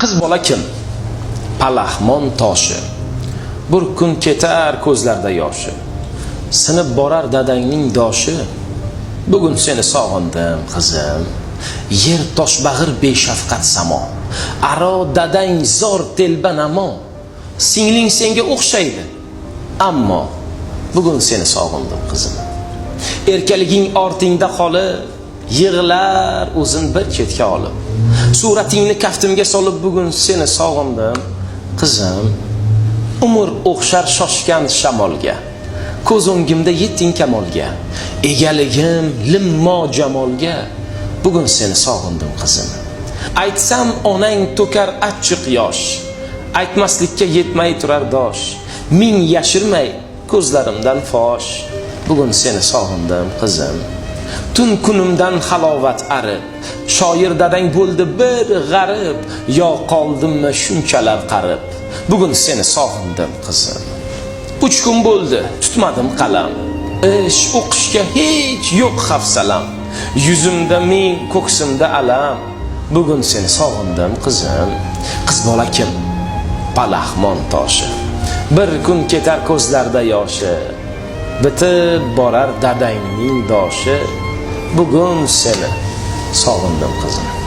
qiz bola kim? Palaxmon toshi. Bir kun ketar ko'zlarda yoshi. Sinib borar dadangning doshi. Bugun seni sog'indim qizim. Yer toshbag'ir beshafqat samo. Aro dadang zor telba namo. Singling senga o'xshaydi. Ammo bugun seni sog'indim qizim. Erkaliging ortingda qolib yig'lar o'zin bir chetga olib. Suratingni kaftimga solib bugun seni sog'indim qizim. Umr o'xshar shoshgan shamolga. Ko'z o'ngimda yetding kamolga. Egaligim limmo jamolga. Bugun seni sog'indim qizim. Aytsam onang to'kar achchiq yosh. Aytmaslikka yetmay turar dosh. Ming yashirmay ko'zlarimdan fosh. Bugun seni sog'indim qizim. Tun kunimdan halovat arib shoir dadang bo'ldi bir g'arib yo qoldimmi shunchalar qarib. Bugun seni sog'indim qizim. Uch kun bo'ldi tutmadim qalam. Ish o'qishga hech yo'q hafsalam yuzimda ming ko'ksimda alam. Bugun seni sog'indim qizim. Qiz bola kim? Palaxmon toshi. Bir kun ketar ko'zlarda yoshi. Bitib borar dadangning doshi. Bugun seni sog'indim qizim.